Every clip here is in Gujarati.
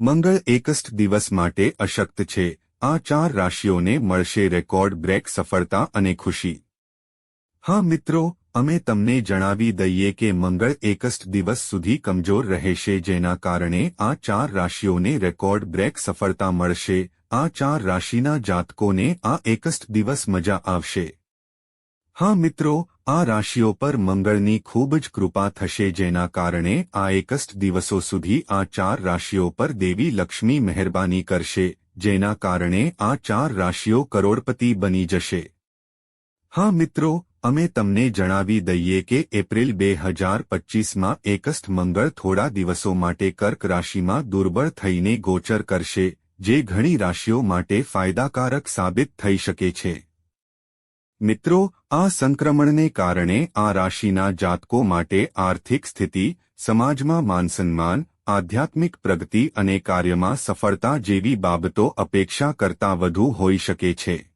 મંગળ એકસ્ટ દિવસ માટે અશક્ત છે. આ ચાર રાશિઓને મળશે રેકોર્ડ, બ્રેક, સફળતા અને ખુશી. હા મિત્રો, અમે તમને જણાવી દઈએ કે મંગળ એકસ્ટ દિવસ સુધી કમજોર રહેશે, જેના કારણે આ ચાર રાશિઓને રેકોર્ડ, બ્રેક, સફળતા મળશે. આ ચાર રાશિના જાતકોને આ એકસ્ટ દિવસ મજા આવશે. હા મિત્રો આ રાશિઓ પર મંગળની ખૂબ જ કૃપા થશે જેના કારણે આ એકસ્ટ દિવસો સુધી આ ચાર રાશિઓ પર દેવી લક્ષ્મી મહેરબાની કરશે, જેના કારણે આ ચાર રાશિઓ કરોડપતિ બની જશે. હા મિત્રો, અમે તમને જણાવી દઈએ કે એપ્રિલ બે હજાર પચ્ચીસમાં એકસ્ટ મંગળ થોડા દિવસો માટે કર્ક રાશિમાં દુર્બળ થઈને ગોચર કરશે, જે ઘણી રાશિઓ માટે ફાયદાકારક સાબિત થઈ શકે છે. મિત્રો, આ સંક્રમણને કારણે આ રાશિના જાતકો માટે આર્થિક સ્થિતિ, સમાજમાં માનસન્માન, આધ્યાત્મિક પ્રગતિ અને કાર્યમાં સફળતા જેવી બાબતો અપેક્ષા કરતાં વધુ હોઈ શકે છે.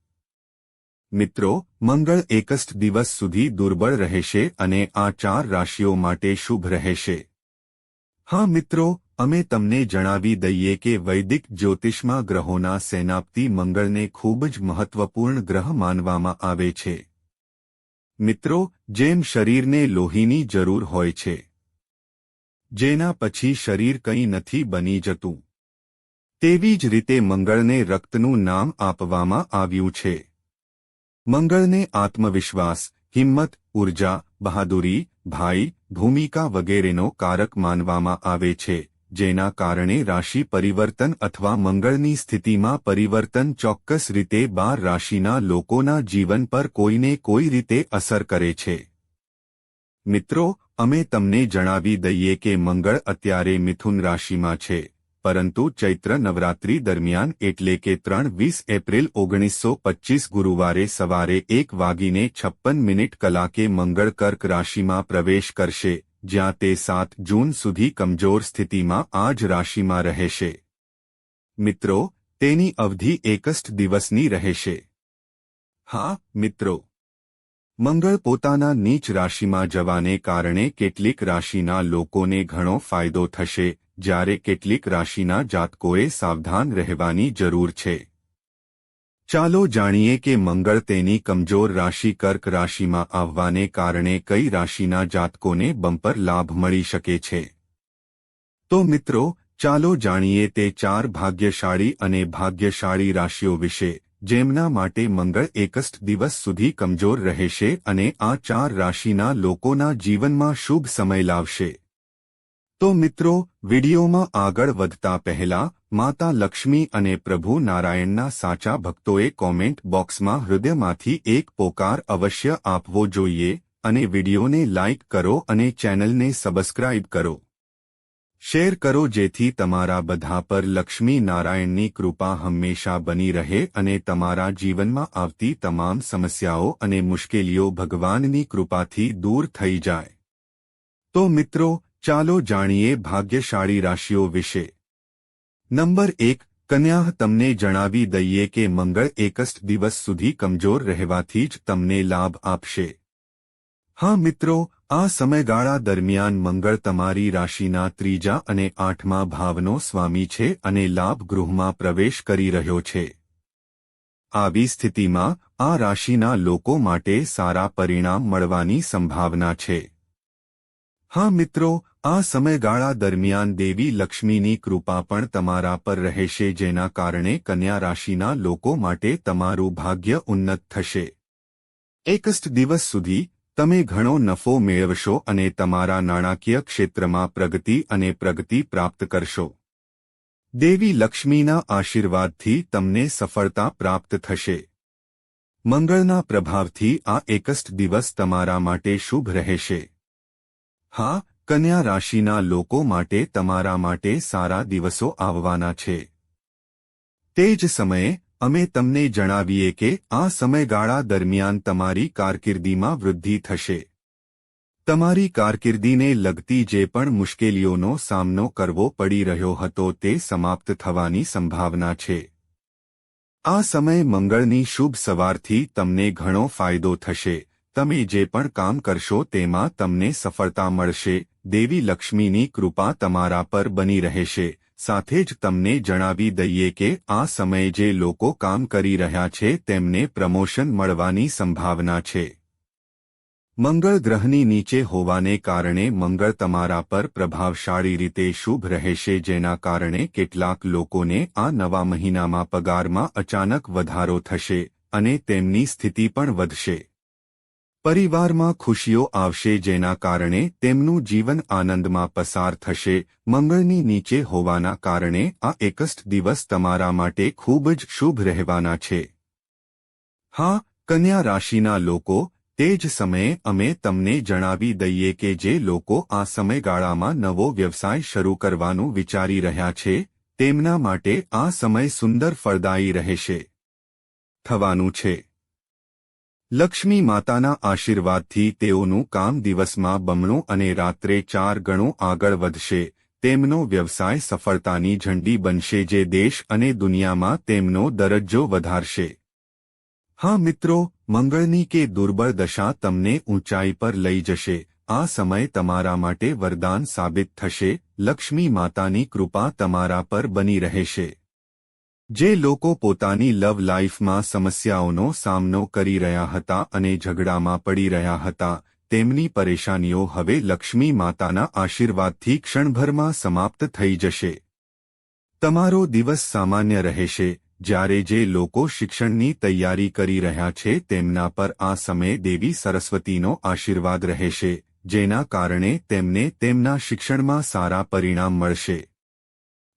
મિત્રો, મંગળ એકસ્ટ દિવસ સુધી દુર્બળ રહેશે અને આ ચાર રાશિઓ માટે શુભ રહેશે. હા મિત્રો અમે તમને જણાવી દઈએ કે વૈદિક જ્યોતિષમાં ગ્રહોના સેનાપતિ મંગળને ખૂબ જ મહત્વપૂર્ણ ગ્રહ માનવામાં આવે છે. મિત્રો, જેમ શરીરને લોહીની જરૂર હોય છે, જેના પછી શરીર કંઈ નથી બની જતું, તેવી જ રીતે મંગળને રક્તનું નામ આપવામાં આવ્યું છે. મંગળને આત્મવિશ્વાસ, હિંમત, ઊર્જા, બહાદુરી, ભાઈ, ભૂમિકા વગેરેનો કારક માનવામાં આવે છે. જેના કારણે રાશિ પરિવર્તન અથવા મંગળની સ્થિતિમાં પરિવર્તન ચોક્કસ રીતે બાર રાશિના લોકોના જીવન પર કોઈને કોઈ રીતે અસર કરે છે. મિત્રો, અમે તમને જણાવી દઈએ કે મંગળ અત્યારે મિથુન રાશિમાં છે, પરંતુ ચૈત્ર નવરાત્રી દરમિયાન એટલે કે ત્રણ વીસ એપ્રિલ ઓગણીસો પચ્ચીસ ગુરુવારે સવારે એક વાગીને છપ્પન મિનિટ કલાકે મંગળ કર્ક રાશિમાં પ્રવેશ કરશે. જ્યાં તે સાત જૂન સુધી કમજોર સ્થિતિમાં આ જ રાશિમાં રહેશે. મિત્રો, તેની અવધિ એકસ્ટ દિવસની રહેશે. હા, મિત્રો. મંગળ પોતાના નીચ રાશિમાં જવાને કારણે કેટલીક રાશિના લોકોને ઘણો ફાયદો થશે, જ્યારે કેટલીક રાશિના જાતકોએ સાવધાન રહેવાની જરૂર છે. ચાલો જાણીએ કે મંગળ તેની કમજોર રાશિ કર્ક રાશિમાં આવવાને કારણે કઈ રાશિના જાતકોને બમ્પર લાભ મળી શકે છે? તો મિત્રો, ચાલો જાણીએ તે ચાર ભાગ્યશાળી અને ભાગ્યશાળી રાશિઓ વિશે, જેમના માટે મંગળ એકસ્ટ દિવસ સુધી કમજોર રહેશે અને આ ચાર રાશિના લોકોના જીવનમાં શુભ સમય લાવશે. તો મિત્રો, વિડીયોમાં આગળ વધતા પહેલા, માતા લક્ષ્મી અને પ્રભુ નારાયણના સાચા ભક્તોએ કોમેન્ટ બોક્સમાં હૃદયમાંથી એક પોકાર અવશ્ય આપવો જોઈએ અને વિડીયોને લાઇક કરો અને ચેનલને સબસ્ક્રાઇબ કરો. શેર કરો જેથી તમારા બધા પર લક્ષ્મી નારાયણની કૃપા હંમેશા બની રહે અને તમારા જીવનમાં આવતી તમામ સમસ્યાઓ અને મુશ્કેલીઓ ભગવાનની કૃપાથી દૂર થઈ જાય. તો મિત્રો ચાલો જાણીએ ભાગ્યશાળી રાશિઓ વિશે. નંબર એક, કન્યા તમને જણાવી દઈએ કે મંગળ એકસ્ટ દિવસ સુધી કમજોર રહેવાથી જ તમને લાભ આપશે. હા મિત્રો, આ સમયગાળા દરમિયાન મંગળ તમારી રાશિના ત્રીજા અને આઠમા ભાવનો સ્વામી છે અને લાભ ગૃહમાં પ્રવેશ કરી રહ્યો છે. આવી સ્થિતિમાં આ રાશિના લોકો માટે સારા પરિણામ મળવાની સંભાવના છે. હા મિત્રો, આ સમયગાળા દરમિયાન દેવી લક્ષ્મીની કૃપા પણ તમારા પર રહેશે, જેના કારણે કન્યા રાશિના લોકો માટે તમારું ભાગ્ય ઉન્નત થશે. એકસ્ટ દિવસ સુધી તમે ઘણો નફો મેળવશો અને તમારા નાણાકીય ક્ષેત્રમાં પ્રગતિ અને પ્રગતિ પ્રાપ્ત કરશો. દેવી લક્ષ્મીના આશીર્વાદથી તમને સફળતા પ્રાપ્ત થશે. મંગળના પ્રભાવથી આ એકસ્ટ દિવસ તમારા માટે શુભ રહેશે. હા, કન્યા રાશિના લોકો માટે તમારા માટે સારા દિવસો આવવાના છે. તે જ સમયે, અમે તમને જણાવીએ કે આ સમયગાળા દરમિયાન તમારી કારકિર્દીમાં વૃદ્ધિ થશે. તમારી કારકિર્દીને લગતી જે પણ મુશ્કેલીઓનો સામનો કરવો પડી રહ્યો હતો તે સમાપ્ત થવાની સંભાવના છે. આ સમય મંગળની શુભ સવારથી તમને ઘણો ફાયદો થશે. તમે જે પણ કામ કરશો તેમાં તમને સફળતા મળશે. દેવી લક્ષ્મીની કૃપા તમારા પર બની રહેશે. સાથે જ તમને જણાવી દઈએ કે આ સમયે જે લોકો કામ કરી રહ્યા છે તેમને પ્રમોશન મળવાની સંભાવના છે. મંગળ ગ્રહની નીચે હોવાને કારણે મંગળ તમારા પર પ્રભાવશાળી રીતે શુભ રહેશે જેના કારણે કેટલાક લોકોને આ નવા મહિનામાં પગારમાં અચાનક વધારો થશે અને તેમની સ્થિતિ પણ વધશે. પરિવારમાં ખુશીઓ આવશે જેના કારણે તેમનું જીવન આનંદમાં પસાર થશે. મંગળની નીચે હોવાના કારણે આ એકસ્ટ દિવસ તમારા માટે ખૂબ જ શુભ રહેવાના છે. હા, કન્યા રાશિના લોકો, તે જ સમયે અમે તમને જણાવી દઈએ કે જે લોકો આ સમયગાળામાં નવો વ્યવસાય શરૂ કરવાનું વિચારી રહ્યા છે, તેમના માટે આ સમય સુંદર ફળદાયી રહેશે. થવાનું છે. લક્ષ્મી માતાના આશીર્વાદથી તેઓનું કામ દિવસમાં બમણું અને રાત્રે ચાર ગણું આગળ વધશે. તેમનો વ્યવસાય સફળતાની ઝંડી બનશે જે દેશ અને દુનિયામાં તેમનો દરજ્જો વધારશે. હા મિત્રો, મંગળની કે દુર્બળ દશા તમને ઊંચાઈ પર લઈ જશે. આ સમય તમારા માટે વરદાન સાબિત થશે. લક્ષ્મી માતાની કૃપા તમારા પર બની રહેશે. જે લોકો પોતાની લવ લાઈફમાં સમસ્યાઓનો સામનો કરી રહ્યા હતા અને ઝઘડામાં પડી રહ્યા હતા, તેમની પરેશાનીઓ હવે લક્ષ્મી માતાના આશીર્વાદથી ક્ષણભરમાં સમાપ્ત થઈ જશે. તમારો દિવસ સામાન્ય રહેશે, જ્યારે જે લોકો શિક્ષણની તૈયારી કરી રહ્યા છે તેમના પર આ સમયે દેવી સરસ્વતીનો આશીર્વાદ રહેશે, જેના કારણે તેમને તેમના શિક્ષણમાં સારા પરિણામ મળશે.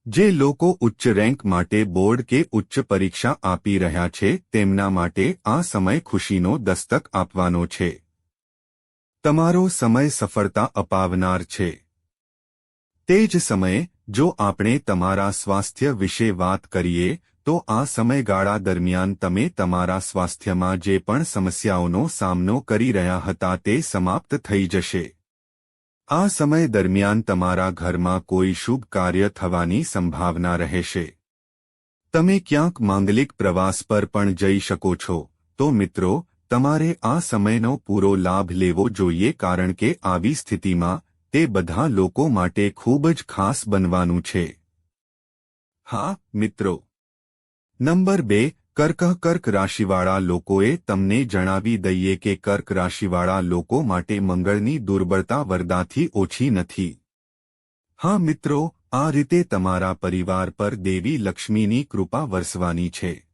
જે લોકો ઉચ્ચ રેન્ક માટે બોર્ડ કે ઉચ્ચ પરીક્ષા આપી રહ્યા છે, તેમના માટે આ સમય ખુશીનો દસ્તક આપવાનો છે. તમારો સમય સફળતા અપાવનાર છે. તે જ સમયે, જો આપણે તમારા સ્વાસ્થ્ય વિશે વાત કરીએ, તો આ સમયગાળા દરમિયાન તમે તમારા સ્વાસ્થ્યમાં જે પણ સમસ્યાઓનો સામનો કરી રહ્યા હતા તે સમાપ્ત થઈ જશે. આ સમય દરમિયાન તમારા ઘરમાં કોઈ શુભ કાર્ય થવાની સંભાવના રહેશે. તમે ક્યાંક માંગલિક પ્રવાસ પર પણ જઈ શકો છો. તો મિત્રો, તમારે આ સમયનો પૂરો લાભ લેવો જોઈએ કારણ કે આવી સ્થિતિમાં તે બધા લોકો માટે ખૂબ જ ખાસ બનવાનું છે. હા, મિત્રો. નંબર બે કર્ક કર્ક રાશિવાળા લોકોએ તમને જણાવી દઈએ કે કર્ક રાશિવાળા લોકો માટે મંગળની દુર્બળતા વરદાથી ઓછી નથી. હા મિત્રો, આ રીતે તમારા પરિવાર પર દેવી લક્ષ્મીની કૃપા વરસવાની છે.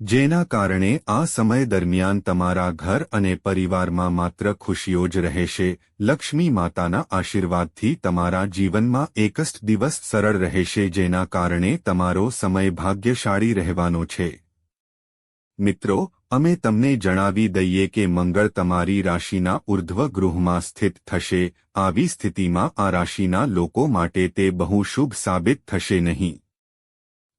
જેના કારણે આ સમય દરમિયાન તમારા ઘર અને પરિવારમાં માત્ર ખુશીઓ જ રહેશે. લક્ષ્મી માતાના આશીર્વાદથી તમારા જીવનમાં એકસ્ટ દિવસ સરળ રહેશે, જેના કારણે તમારો સમય ભાગ્યશાળી રહેવાનો છે. મિત્રો, અમે તમને જણાવી દઈએ કે મંગળ તમારી રાશિના ઉર્ધ્વ ગૃહમાં સ્થિત થશે. આવી સ્થિતિમાં આ રાશિના લોકો માટે તે બહુ શુભ સાબિત થશે નહીં.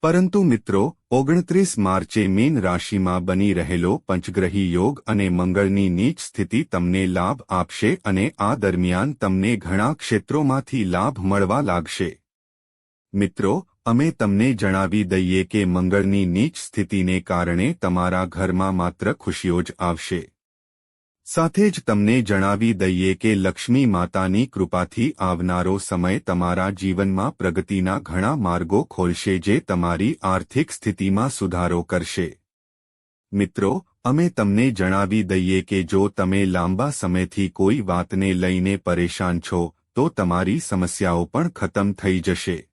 પરંતુ મિત્રો ઓગણત્રીસ માર્ચે મીન રાશિમાં બની રહેલો પંચગ્રહી યોગ અને મંગળની નીચ સ્થિતિ તમને લાભ આપશે અને આ દરમિયાન તમને ઘણા ક્ષેત્રોમાંથી લાભ મળવા લાગશે. મિત્રો, અમે તમને જણાવી દઈએ કે મંગળની નીચ સ્થિતિને કારણે તમારા ઘરમાં માત્ર ખુશીઓ જ આવશે. સાથે જ તમને જણાવી દઈએ કે લક્ષ્મી માતાની કૃપાથી આવનારો સમય તમારા જીવનમાં પ્રગતિના ઘણા માર્ગો ખોલશે જે તમારી આર્થિક સ્થિતિમાં સુધારો કરશે. મિત્રો, અમે તમને જણાવી દઈએ કે જો તમે લાંબા સમયથી કોઈ વાતને લઈને પરેશાન છો, તો તમારી સમસ્યાઓ પણ ખતમ થઈ જશે.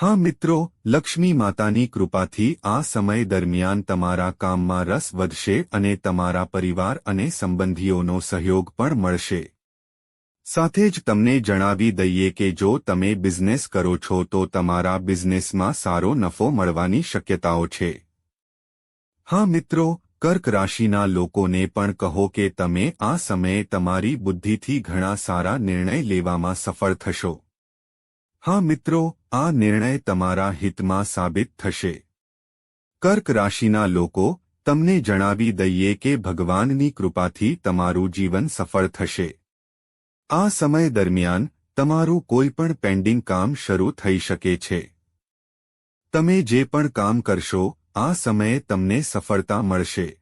હા મિત્રો, લક્ષ્મી માતાની કૃપાથી આ સમય દરમિયાન તમારા કામમાં રસ વધશે અને તમારા પરિવાર અને સંબંધીઓનો સહયોગ પણ મળશે. સાથે જ તમને જણાવી દઈએ કે જો તમે બિઝનેસ કરો છો તો તમારા બિઝનેસમાં સારો નફો મળવાની શક્યતાઓ છે. હા મિત્રો, કર્ક રાશિના લોકોને પણ કહો કે તમે આ સમયે તમારી બુદ્ધિથી ઘણા સારા નિર્ણય લેવામાં સફળ થશો. હા મિત્રો, આ નિર્ણય તમારા હિતમાં સાબિત થશે. કર્ક રાશિના લોકો, તમને જણાવી દઈએ કે ભગવાનની કૃપાથી તમારું જીવન સફળ થશે. આ સમય દરમિયાન, તમારું કોઈ પણ પેન્ડિંગ કામ શરૂ થઈ શકે છે. તમે જે પણ કામ કરશો, આ સમયે તમને સફળતા મળશે.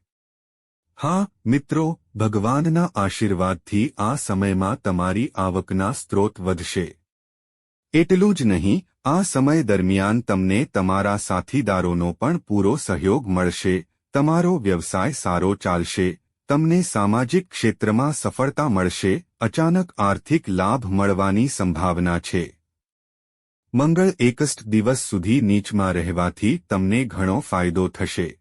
હા, મિત્રો, ભગવાનના આશીર્વાદથી આ સમયમાં તમારી આવકના સ્ત્રોત વધશે. એટલું જ નહીં, આ સમય દરમિયાન તમને તમારા સાથીદારોનો પણ પૂરો સહયોગ મળશે, તમારો વ્યવસાય સારો ચાલશે, તમને સામાજિક ક્ષેત્રમાં સફળતા મળશે, અચાનક આર્થિક લાભ મળવાની સંભાવના છે. મંગળ એકસ્ટ દિવસ સુધી નીચમાં રહેવાથી તમને ઘણો ફાયદો થશે.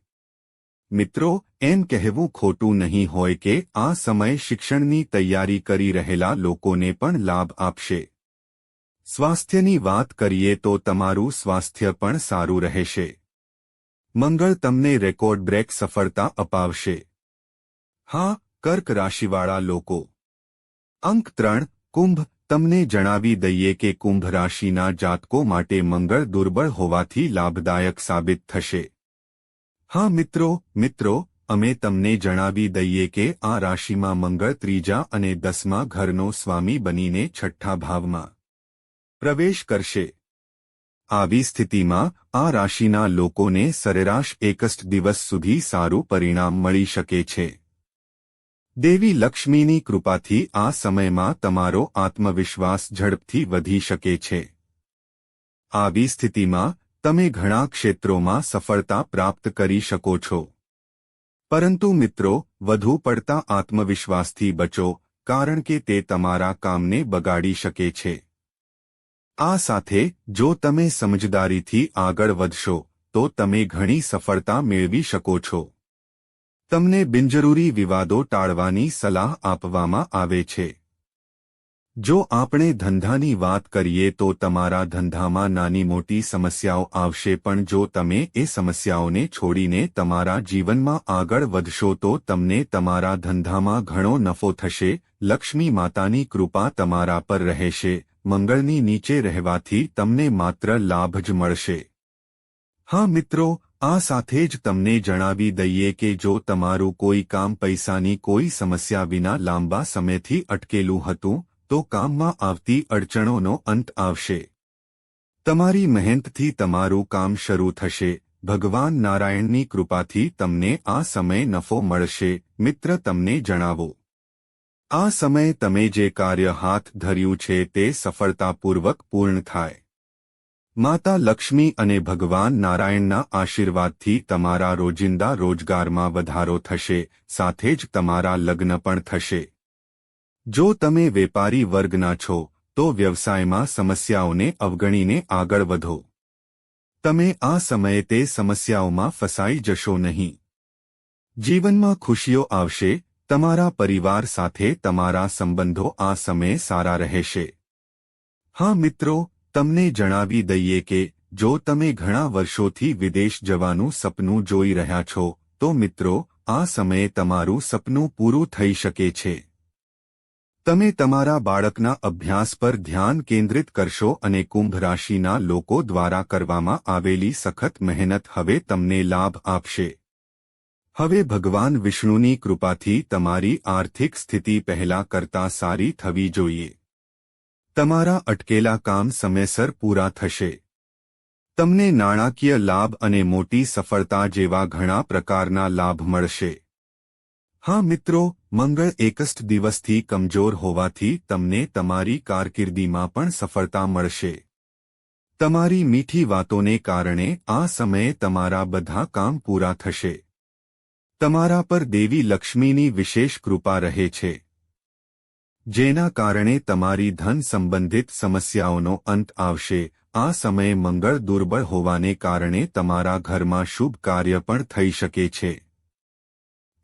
મિત્રો, એમ કહેવું ખોટું નહીં હોય કે આ સમય શિક્ષણની તૈયારી કરી રહેલા લોકોને પણ લાભ આપશે. સ્વાસ્થ્યની વાત કરીએ તો તમારું સ્વાસ્થ્ય પણ સારું રહેશે. મંગળ તમને રેકોર્ડ બ્રેક સફળતા અપાવશે. હા, કર્ક રાશિવાળા લોકો. અંક ત્રણ, કુંભ, તમને જણાવી દઈએ કે કુંભ રાશિના જાતકો માટે મંગળ દુર્બળ હોવાથી લાભદાયક સાબિત થશે. હા, મિત્રો મિત્રો, અમે તમને જણાવી દઈએ કે આ રાશિમાં મંગળ ત્રીજા અને દસમા ઘરનો સ્વામી બનીને છઠ્ઠા ભાવમાં. પ્રવેશ કરશે. આવી સ્થિતિમાં આ રાશિના લોકોને સરેરાશ એકસઠ દિવસ સુધી સારું પરિણામ મળી શકે છે. દેવી લક્ષ્મીની કૃપાથી આ સમયમાં તમારો આત્મવિશ્વાસ ઝડપથી વધી શકે છે. આવી સ્થિતિમાં તમે ઘણા ક્ષેત્રોમાં સફળતા પ્રાપ્ત કરી શકો છો. પરંતુ મિત્રો, વધુ પડતા આત્મવિશ્વાસથી બચો, કારણ કે તે તમારા કામને બગાડી શકે છે. આ સાથે, જો તમે સમજદારીથી આગળ વધશો, તો તમે ઘણી સફળતા મેળવી શકો છો. તમને બિનજરૂરી વિવાદો ટાળવાની સલાહ આપવામાં આવે છે. જો આપણે ધંધાની વાત કરીએ તો તમારા ધંધામાં નાની મોટી સમસ્યાઓ આવશે પણ જો તમે એ સમસ્યાઓને છોડીને તમારા જીવનમાં આગળ વધશો તો તમને તમારા ધંધામાં ઘણો નફો થશે, લક્ષ્મી માતાની કૃપા તમારા પર રહેશે મંગળની નીચે રહેવાથી તમને માત્ર લાભ જ મળશે. હા મિત્રો, આ સાથે જ તમને જણાવી દઈએ કે જો તમારું કોઈ કામ પૈસાની કોઈ સમસ્યા વિના લાંબા સમયથી અટકેલું હતું, તો કામમાં આવતી અડચણોનો અંત આવશે. તમારી મહેનતથી તમારું કામ શરૂ થશે. ભગવાન નારાયણની કૃપાથી તમને આ સમય નફો મળશે. મિત્ર, તમને જણાવો. આ સમયે તમે જે કાર્ય હાથ ધર્યું છે તે સફળતાપૂર્વક પૂર્ણ થાય. માતા લક્ષ્મી અને ભગવાન નારાયણના આશીર્વાદથી તમારા રોજિંદા રોજગારમાં વધારો થશે, સાથે જ તમારા લગ્ન પણ થશે. જો તમે વેપારી વર્ગના છો, તો વ્યવસાયમાં સમસ્યાઓને અવગણીને આગળ વધો. તમે આ સમયે તે સમસ્યાઓમાં ફસાઈ જશો નહીં. જીવનમાં ખુશીઓ આવશે તમારા પરિવાર સાથે તમારા સંબંધો આ સમયે સારા રહેશે. હા મિત્રો, તમને જણાવી દઈએ કે, જો તમે ઘણા વર્ષોથી વિદેશ જવાનું સપનું જોઈ રહ્યા છો, તો મિત્રો, આ સમયે તમારું સપનું પૂરું થઈ શકે છે. તમે તમારા બાળકના અભ્યાસ પર ધ્યાન કેન્દ્રિત કરશો અને કુંભ રાશિના લોકો દ્વારા કરવામાં આવેલી સખત મહેનત હવે તમને લાભ આપશે. હવે ભગવાન વિષ્ણુની કૃપાથી તમારી આર્થિક સ્થિતિ પહેલા કરતા સારી થવી જોઈએ. તમારા અટકેલા કામ સમયસર પૂરા થશે. તમને નાણાકીય લાભ અને મોટી સફળતા જેવા ઘણા પ્રકારના લાભ મળશે. હા મિત્રો, મંગળ એકસ્ટ દિવસથી કમજોર હોવાથી તમને તમારી કારકિર્દીમાં પણ સફળતા મળશે. તમારી મીઠી વાતોને કારણે આ સમયે તમારા બધા કામ પૂરા થશે. તમારા પર દેવી લક્ષ્મીની વિશેષ કૃપા રહે છે. જેના કારણે તમારી ધન સંબંધિત સમસ્યાઓનો અંત આવશે. આ સમયે મંગળ દુર્બળ હોવાને કારણે તમારા ઘરમાં શુભ કાર્ય પણ થઈ શકે છે.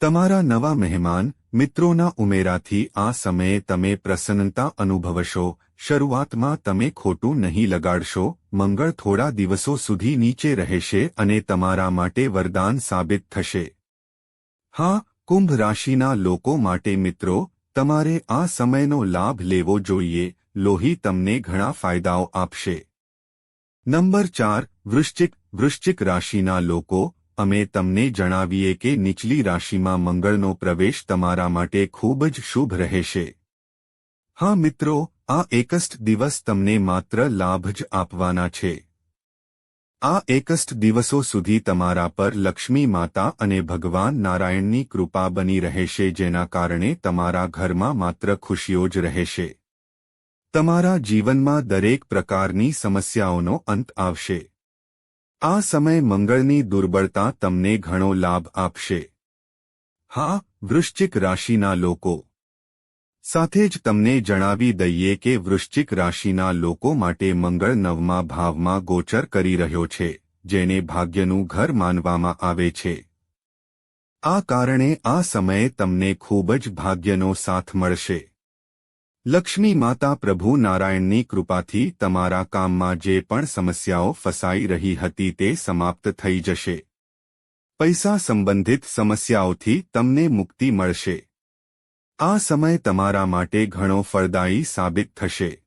તમારા નવા મહેમાન, મિત્રોના ઉમેરાથી આ સમયે તમે પ્રસન્નતા અનુભવશો. શરૂઆતમાં તમે ખોટું નહીં લગાડશો. મંગળ થોડા દિવસો સુધી નીચે રહેશે અને તમારા માટે વરદાન સાબિત થશે. હા, કુંભ રાશિના લોકો માટે મિત્રો, તમારે આ સમયનો લાભ લેવો જોઈએ, લોહી તમને ઘણા ફાયદાઓ આપશે. નંબર ચાર, વૃશ્ચિક વૃશ્ચિક રાશિના લોકો, અમે તમને જણાવીએ કે નીચલી રાશિમાં મંગળનો પ્રવેશ તમારા માટે ખૂબ જ શુભ રહેશે. હા મિત્રો, આ એકસ્ટ દિવસ તમને માત્ર લાભ જ આપવાના છે. આ એકસ્ટ દિવસો સુધી તમારા પર લક્ષ્મી માતા અને ભગવાન નારાયણની કૃપા બની રહેશે જેના કારણે તમારા ઘરમાં માત્ર ખુશીઓ જ રહેશે. તમારા જીવનમાં દરેક પ્રકારની સમસ્યાઓનો અંત આવશે. આ સમય મંગળની દુર્બળતા તમને ઘણો લાભ આપશે. હા, વૃશ્ચિક રાશિના લોકો સાથે જ તમને જણાવી દઈએ કે વૃશ્ચિક રાશિના લોકો માટે મંગળ નવમા ભાવમાં ગોચર કરી રહ્યો છે, જેને ભાગ્યનું ઘર માનવામાં આવે છે. આ કારણે આ સમયે તમને ખૂબ જ ભાગ્યનો સાથ મળશે. લક્ષ્મી માતા પ્રભુ નારાયણની કૃપાથી તમારા કામમાં જે પણ સમસ્યાઓ ફસાઈ રહી હતી તે સમાપ્ત થઈ જશે. પૈસા સંબંધિત સમસ્યાઓથી તમને મુક્તિ મળશે. આ સમય તમારા માટે ઘણો ફળદાયી સાબિત થશે.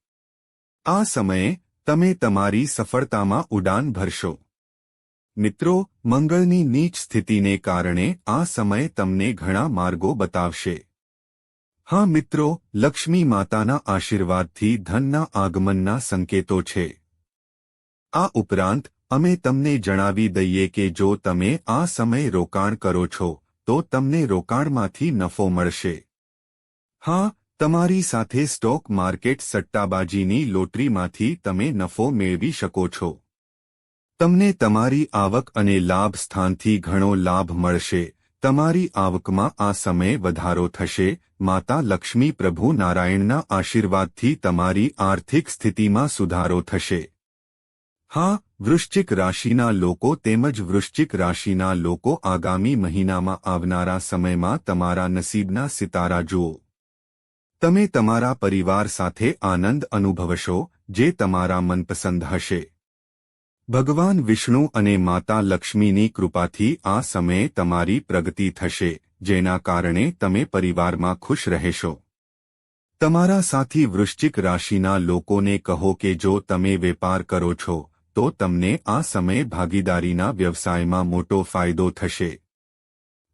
આ સમયે તમે તમારી સફળતામાં ઉડાન ભરશો. મિત્રો, મંગળની નીચ સ્થિતિને કારણે આ સમય તમને ઘણા માર્ગો બતાવશે. હા મિત્રો, લક્ષ્મી માતાના આશીર્વાદથી ધનના આગમનના સંકેતો છે. આ ઉપરાંત, અમે તમને જણાવી દઈએ કે જો તમે આ સમય રોકાણ કરો છો, તો તમને રોકાણમાંથી નફો મળશે. હા, તમારી સાથે સ્ટોક માર્કેટ સટ્ટાબાજીની લોટરીમાંથી તમે નફો મેળવી શકો છો. તમને તમારી આવક અને લાભ સ્થાનથી ઘણો લાભ મળશે. તમારી આવકમાં આ સમયે વધારો થશે. માતા લક્ષ્મી પ્રભુ નારાયણના આશીર્વાદથી તમારી આર્થિક સ્થિતિમાં સુધારો થશે. હા, વૃશ્ચિક રાશિના લોકો તેમજ વૃશ્ચિક રાશિના લોકો આગામી મહિનામાં આવનારા સમયમાં તમારા નસીબના સિતારા જુઓ. તમે તમારા પરિવાર સાથે આનંદ અનુભવશો, જે તમારા મનપસંદ હશે. ભગવાન વિષ્ણુ અને માતા લક્ષ્મીની કૃપાથી આ સમયે તમારી પ્રગતિ થશે, જેના કારણે તમે પરિવારમાં ખુશ રહેશો. તમારા સાથી વૃશ્ચિક રાશિના લોકોને કહો કે જો તમે વેપાર કરો છો, તો તમને આ સમયે ભાગીદારીના વ્યવસાયમાં મોટો ફાયદો થશે.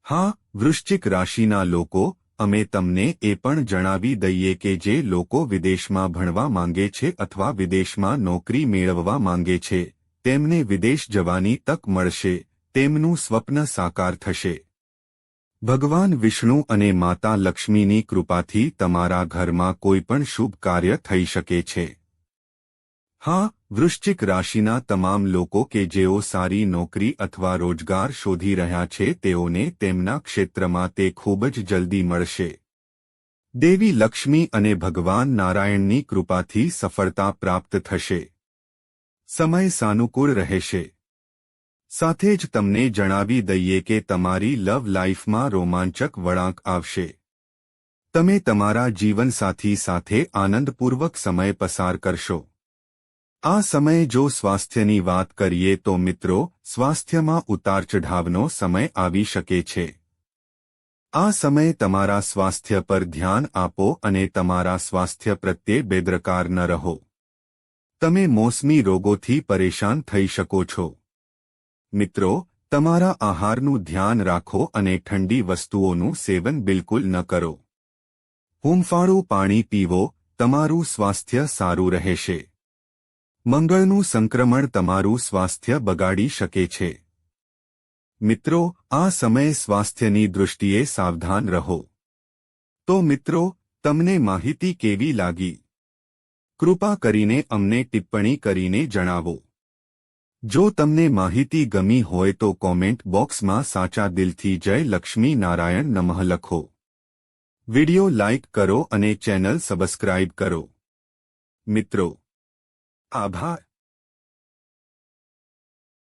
હા, વૃશ્ચિક રાશિના લોકો અમે તમને એ પણ જણાવી દઈએ કે જે લોકો વિદેશમાં ભણવા માંગે છે અથવા વિદેશમાં નોકરી મેળવવા માંગે છે, તેમને વિદેશ જવાની તક મળશે, તેમનું સ્વપ્ન સાકાર થશે. ભગવાન વિષ્ણુ અને માતા લક્ષ્મીની કૃપાથી તમારા ઘરમાં કોઈ પણ શુભ કાર્ય થઈ શકે છે. હા વૃશ્ચિક રાશિના તમામ લોકો કે જેઓ સારી નોકરી અથવા રોજગાર શોધી રહ્યા છે, તેઓને તેમના ક્ષેત્રમાં તે ખૂબ જ જલ્દી મળશે. દેવી લક્ષ્મી અને ભગવાન નારાયણની કૃપાથી સફળતા પ્રાપ્ત થશે. સમય સાનુકૂળ રહેશે. સાથે જ તમને જણાવી દઈએ કે તમારી લવ લાઇફમાં રોમાંચક વળાંક આવશે. તમે તમારા જીવનસાથી સાથે આનંદપૂર્વક સમય પસાર કરશો. આ સમયે જો સ્વાસ્થ્યની વાત કરીએ તો મિત્રો, સ્વાસ્થ્યમાં ઉતાર ચઢાવનો સમય આવી શકે છે. આ સમયે તમારા સ્વાસ્થ્ય પર ધ્યાન આપો અને તમારા સ્વાસ્થ્ય પ્રત્યે બેદરકાર ન રહો. તમે મોસમી રોગોથી પરેશાન થઈ શકો છો. મિત્રો, તમારા આહારનું ધ્યાન રાખો અને ઠંડી વસ્તુઓનું સેવન બિલકુલ ન કરો. હુંફાળું પાણી પીવો, તમારું સ્વાસ્થ્ય સારું રહેશે. મંગળનું સંક્રમણ તમારું સ્વાસ્થ્ય બગાડી શકે છે. મિત્રો, આ સમયે સ્વાસ્થ્યની દૃષ્ટિએ સાવધાન રહો. તો મિત્રો, તમને માહિતી કેવી લાગી? કૃપા કરીને અમને ટિપ્પણી કરીને જણાવો. જો તમને માહિતી ગમી હોય તો કોમેન્ટ બોક્સમાં સાચા દિલથી જય લક્ષ્મી નારાયણ નમઃ લખો. વિડિયો લાઇક કરો અને ચેનલ સબસ્ક્રાઇબ કરો. મિત્રો Abha.